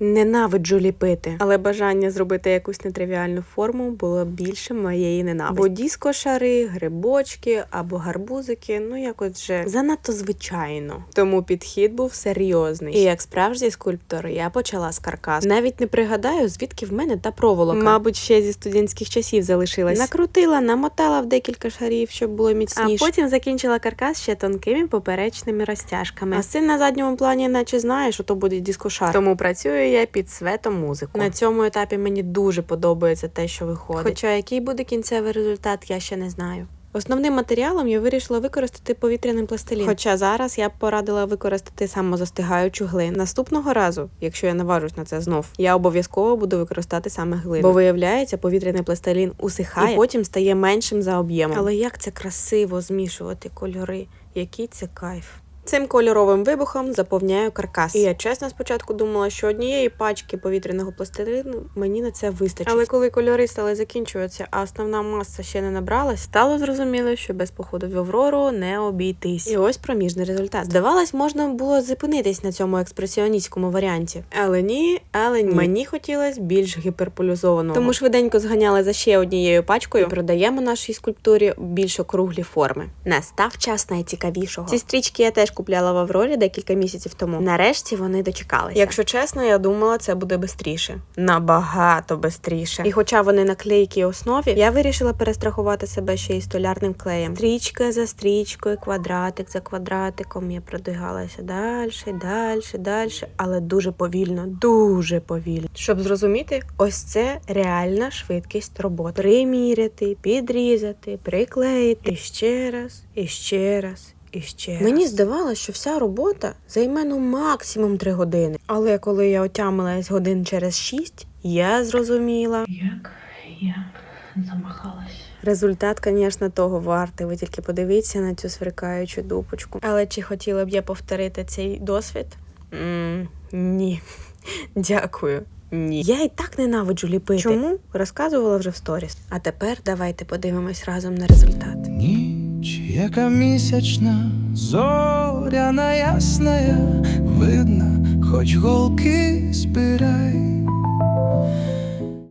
Ненавиджу ліпити, але бажання зробити якусь нетривіальну форму було більше моєї ненависті. Бо дискошари, грибочки або гарбузики, ну якось вже занадто звичайно. Тому підхід був серйозний. І як справжній скульптор, я почала з каркасу. Навіть не пригадаю, звідки в мене та проволока. Мабуть, ще зі студентських часів залишилась. Накрутила, намотала в декілька шарів, щоб було міцніше. А потім закінчила каркас ще тонкими поперечними розтяжками. А син на задньому плані, наче знає, що то буде дискошар. Тому працюю я під светом музику. На цьому етапі мені дуже подобається те, що виходить. Хоча який буде кінцевий результат, я ще не знаю. Основним матеріалом я вирішила використати повітряний пластилін. Хоча зараз я б порадила використати самозастигаючу глину. Наступного разу, якщо я наважусь на це знов, я обов'язково буду використати саме глину. Бо виявляється, повітряний пластилін усихає і потім стає меншим за об'ємом. Але як це красиво змішувати кольори, який це кайф. Цим кольоровим вибухом заповняю каркас. І я чесно спочатку думала, що однієї пачки повітряного пластилину мені на це вистачить. Але коли кольори стали закінчуватися, а основна маса ще не набралась, стало зрозуміло, що без походу в Аврору не обійтись. І ось проміжний результат. Здавалось, можна було зупинитись на цьому експресіоністському варіанті. Але ні, але ні. Мені хотілося більш гіперполізованого. Тому швиденько зганяли за ще однією пачкою. І продаємо нашій скульптурі більш округлі форми. Настав час найцікавішого. Ці стрічки я теж купляла в Аврорі декілька місяців тому. Нарешті вони дочекалися. Якщо чесно, я думала, це буде бистріше. Набагато бистріше. І хоча вони на клейкій основі, я вирішила перестрахувати себе ще й столярним клеєм. Стрічка за стрічкою, квадратик за квадратиком. Я продвигалася далі, далі, далі, але дуже повільно, дуже повільно. Щоб зрозуміти, ось це реальна швидкість роботи. Приміряти, підрізати, приклеїти і ще раз, і ще раз. І ще раз. Мені здавалося, що вся робота займе ну максимум три години. Але коли я отямилась годин через шість, я зрозуміла. Як я замахалась. Результат, звісно, того вартий. Ви тільки подивіться на цю сверкаючу дупочку. Але чи хотіла б я повторити цей досвід? м ні. Дякую. Ні. Я і так ненавиджу ліпити. Чому? Розказувала вже в сторіс. А тепер давайте подивимось разом на результат. Ніч, яка місячна, зоряна ясная, видно, хоч голки збирай.